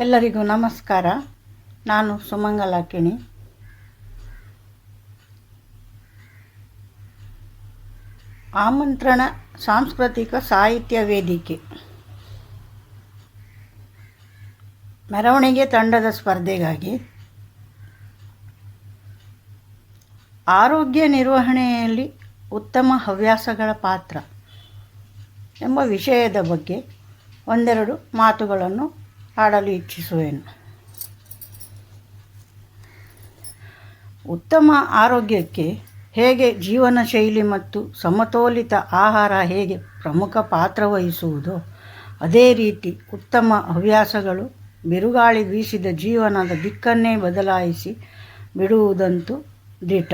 ಎಲ್ಲರಿಗೂ ನಮಸ್ಕಾರ. ನಾನು ಸುಮಂಗಲ ಕಿಣಿ. ಆಮಂತ್ರಣ ಸಾಂಸ್ಕೃತಿಕ ಸಾಹಿತ್ಯ ವೇದಿಕೆ. ಮೆರವಣಿಗೆ ತಂಡದ ಸ್ಪರ್ಧೆಗಾಗಿ ಆರೋಗ್ಯ ನಿರ್ವಹಣೆಯಲ್ಲಿ ಉತ್ತಮ ಹವ್ಯಾಸಗಳ ಪಾತ್ರ ಎಂಬ ವಿಷಯದ ಬಗ್ಗೆ ಒಂದೆರಡು ಮಾತುಗಳನ್ನು ಆಡಲು ಇಚ್ಛಿಸುವೆನು. ಉತ್ತಮ ಆರೋಗ್ಯಕ್ಕೆ ಹೇಗೆ ಜೀವನ ಶೈಲಿ ಮತ್ತು ಸಮತೋಲಿತ ಆಹಾರ ಹೇಗೆ ಪ್ರಮುಖ ಪಾತ್ರ ವಹಿಸುವುದೋ, ಅದೇ ರೀತಿ ಉತ್ತಮ ಹವ್ಯಾಸಗಳು ಬಿರುಗಾಳಿ ಬೀಸಿದ ಜೀವನದ ದಿಕ್ಕನ್ನೇ ಬದಲಾಯಿಸಿ ಬಿಡುವುದಂತೂ ದಿಟ.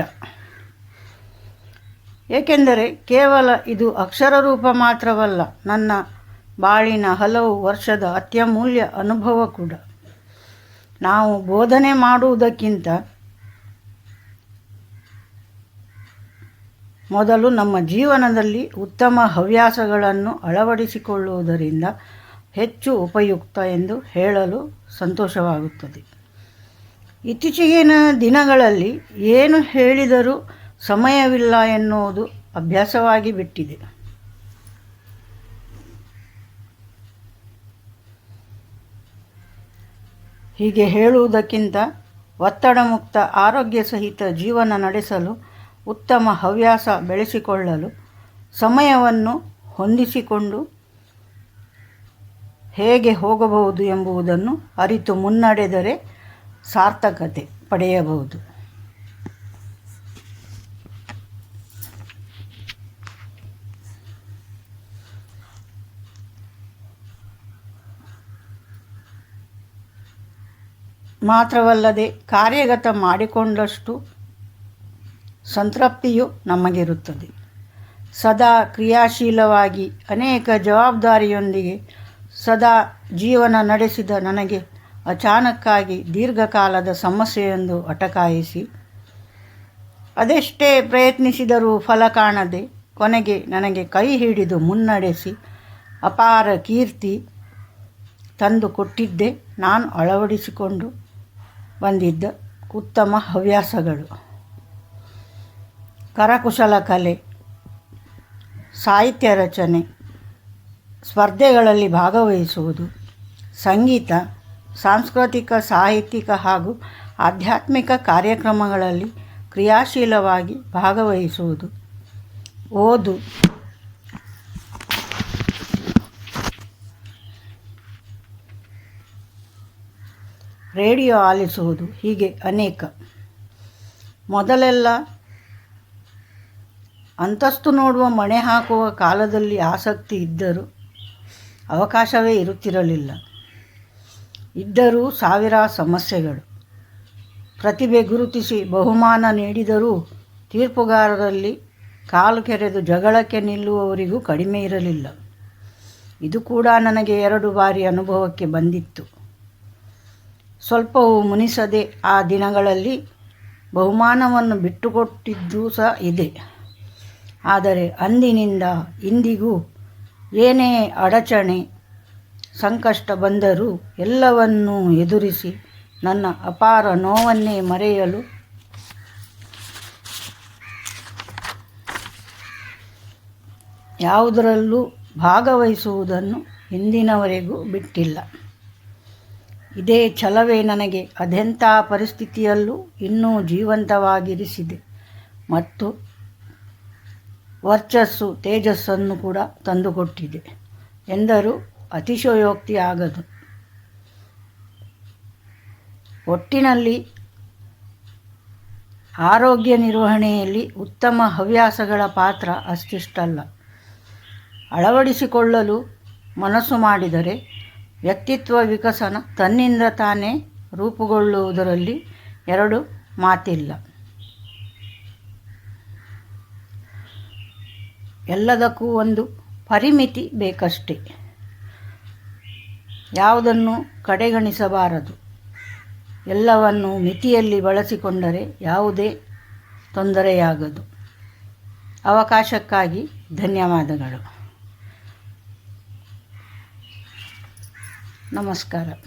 ಏಕೆಂದರೆ ಕೇವಲ ಇದು ಅಕ್ಷರ ರೂಪ ಮಾತ್ರವಲ್ಲ, ನನ್ನ ಬಾಳಿನ ಹಲವು ವರ್ಷದ ಅತ್ಯಮೂಲ್ಯ ಅನುಭವ ಕೂಡ. ನಾವು ಬೋಧನೆ ಮಾಡುವುದಕ್ಕಿಂತ ಮೊದಲು ನಮ್ಮ ಜೀವನದಲ್ಲಿ ಉತ್ತಮ ಹವ್ಯಾಸಗಳನ್ನು ಅಳವಡಿಸಿಕೊಳ್ಳುವುದರಿಂದ ಹೆಚ್ಚು ಉಪಯುಕ್ತ ಎಂದು ಹೇಳಲು ಸಂತೋಷವಾಗುತ್ತದೆ. ಇತ್ತೀಚೆಗಿನ ದಿನಗಳಲ್ಲಿ ಏನು ಹೇಳಿದರೂ ಸಮಯವಿಲ್ಲ ಎನ್ನುವುದು ಅಭ್ಯಾಸವಾಗಿ ಬಿಟ್ಟಿದೆ. ಹೀಗೆ ಹೇಳುವುದಕ್ಕಿಂತ ಒತ್ತಡ ಮುಕ್ತ ಆರೋಗ್ಯ ಸಹಿತ ಜೀವನ ನಡೆಸಲು ಉತ್ತಮ ಹವ್ಯಾಸ ಬೆಳೆಸಿಕೊಳ್ಳಲು ಸಮಯವನ್ನು ಹೊಂದಿಸಿಕೊಂಡು ಹೇಗೆ ಹೋಗಬಹುದು ಎಂಬುದನ್ನು ಅರಿತು ಮುನ್ನಡೆದರೆ ಸಾರ್ಥಕತೆ ಪಡೆಯಬಹುದು. ಮಾತ್ರವಲ್ಲದೆ ಕಾರ್ಯಗತ ಮಾಡಿಕೊಂಡಷ್ಟು ಸಂತೃಪ್ತಿಯು ನಮಗಿರುತ್ತದೆ. ಸದಾ ಕ್ರಿಯಾಶೀಲವಾಗಿ ಅನೇಕ ಜವಾಬ್ದಾರಿಯೊಂದಿಗೆ ಸದಾ ಜೀವನ ನಡೆಸಿದ ನನಗೆ ಅಚಾನಕ್ಕಾಗಿ ದೀರ್ಘಕಾಲದ ಸಮಸ್ಯೆಯೊಂದು ಅಟಕಾಯಿಸಿ, ಅದೆಷ್ಟೇ ಪ್ರಯತ್ನಿಸಿದರೂ ಫಲ ಕಾಣದೆ ಕೊನೆಗೆ ನನಗೆ ಕೈ ಹಿಡಿದು ಮುನ್ನಡೆಸಿ ಅಪಾರ ಕೀರ್ತಿ ತಂದು ಕೊಟ್ಟಿದ್ದೆ ನಾನು ಅಳವಡಿಸಿಕೊಂಡು ಬಂದಿದ್ದ. ಉತ್ತಮ ಹವ್ಯಾಸಗಳು. ಕರಕುಶಲ ಕಲೆ, ಸಾಹಿತ್ಯ ರಚನೆ, ಸ್ಪರ್ಧೆಗಳಲ್ಲಿ ಭಾಗವಹಿಸುವುದು, ಸಂಗೀತ, ಸಾಂಸ್ಕೃತಿಕ, ಸಾಹಿತ್ಯಿಕ ಹಾಗೂ ಆಧ್ಯಾತ್ಮಿಕ ಕಾರ್ಯಕ್ರಮಗಳಲ್ಲಿ ಕ್ರಿಯಾಶೀಲವಾಗಿ ಭಾಗವಹಿಸುವುದು. ಓದು. ರೇಡಿಯೋ ಆಲಿಸುವುದು ಹೀಗೆ ಅನೇಕ. ಮೊದಲೆಲ್ಲ ಅಂತಸ್ತು ನೋಡುವ, ಮಣೆ ಹಾಕುವ ಕಾಲದಲ್ಲಿ ಆಸಕ್ತಿ ಇದ್ದರೂ ಅವಕಾಶವೇ ಇರುತ್ತಿರಲಿಲ್ಲ. ಇದ್ದರೂ ಸಾವಿರ ಸಮಸ್ಯೆಗಳು. ಪ್ರತಿಭೆ ಗುರುತಿಸಿ ಬಹುಮಾನ ನೀಡಿದರೂ ತೀರ್ಪುಗಾರರಲ್ಲಿ ಕಾಲು ಕೆರೆದು ಜಗಳಕ್ಕೆ ನಿಲ್ಲುವವರಿಗೂ ಕಡಿಮೆ ಇರಲಿಲ್ಲ. ಇದು ಕೂಡ ನನಗೆ ಎರಡು ಬಾರಿ ಅನುಭವಕ್ಕೆ ಬಂದಿತ್ತು. ಸ್ವಲ್ಪವೂ ಮುನಿಸದೆ ಆ ದಿನಗಳಲ್ಲಿ ಬಹುಮಾನವನ್ನು ಬಿಟ್ಟುಕೊಟ್ಟಿದ್ದು ಸಹ ಇದೆ. ಆದರೆ ಅಂದಿನಿಂದ ಇಂದಿಗೂ ಏನೇ ಅಡಚಣೆ, ಸಂಕಷ್ಟ ಬಂದರೂ ಎಲ್ಲವನ್ನೂ ಎದುರಿಸಿ ನನ್ನ ಅಪಾರ ನೋವನ್ನೇ ಮರೆಯಲು ಯಾವುದರಲ್ಲೂ ಭಾಗವಹಿಸುವುದನ್ನು ಇಂದಿನವರೆಗೂ ಬಿಟ್ಟಿಲ್ಲ. ಇದೇ ಛಲವೇ ನನಗೆ ಅದೆಂಥ ಪರಿಸ್ಥಿತಿಯಲ್ಲೂ ಇನ್ನೂ ಜೀವಂತವಾಗಿರಿಸಿದೆ. ಮತ್ತು ವರ್ಚಸ್ಸು ತೇಜಸ್ಸನ್ನು ಕೂಡ ತಂದುಕೊಟ್ಟಿದೆ ಎಂದರೂ ಅತಿಶಯೋಕ್ತಿ ಆಗದು. ಒಟ್ಟಿನಲ್ಲಿ ಆರೋಗ್ಯ ನಿರ್ವಹಣೆಯಲ್ಲಿ ಉತ್ತಮ ಹವ್ಯಾಸಗಳ ಪಾತ್ರ ಅಷ್ಟಿಷ್ಟಲ್ಲ. ಅಳವಡಿಸಿಕೊಳ್ಳಲು ಮನಸ್ಸು ಮಾಡಿದರೆ ವ್ಯಕ್ತಿತ್ವ ವಿಕಸನ ತನ್ನಿಂದ ತಾನೇ ರೂಪುಗೊಳ್ಳುವುದರಲ್ಲಿ ಎರಡು ಮಾತಿಲ್ಲ. ಎಲ್ಲದಕ್ಕೂ ಒಂದು ಪರಿಮಿತಿ ಬೇಕಷ್ಟೇ. ಯಾವುದನ್ನು ಕಡೆಗಣಿಸಬಾರದು. ಎಲ್ಲವನ್ನು ಮಿತಿಯಲ್ಲಿ ಬಳಸಿಕೊಂಡರೆ ಯಾವುದೇ ತೊಂದರೆಯಾಗದು. ಅವಕಾಶಕ್ಕಾಗಿ ಧನ್ಯವಾದಗಳು. Namaskaras.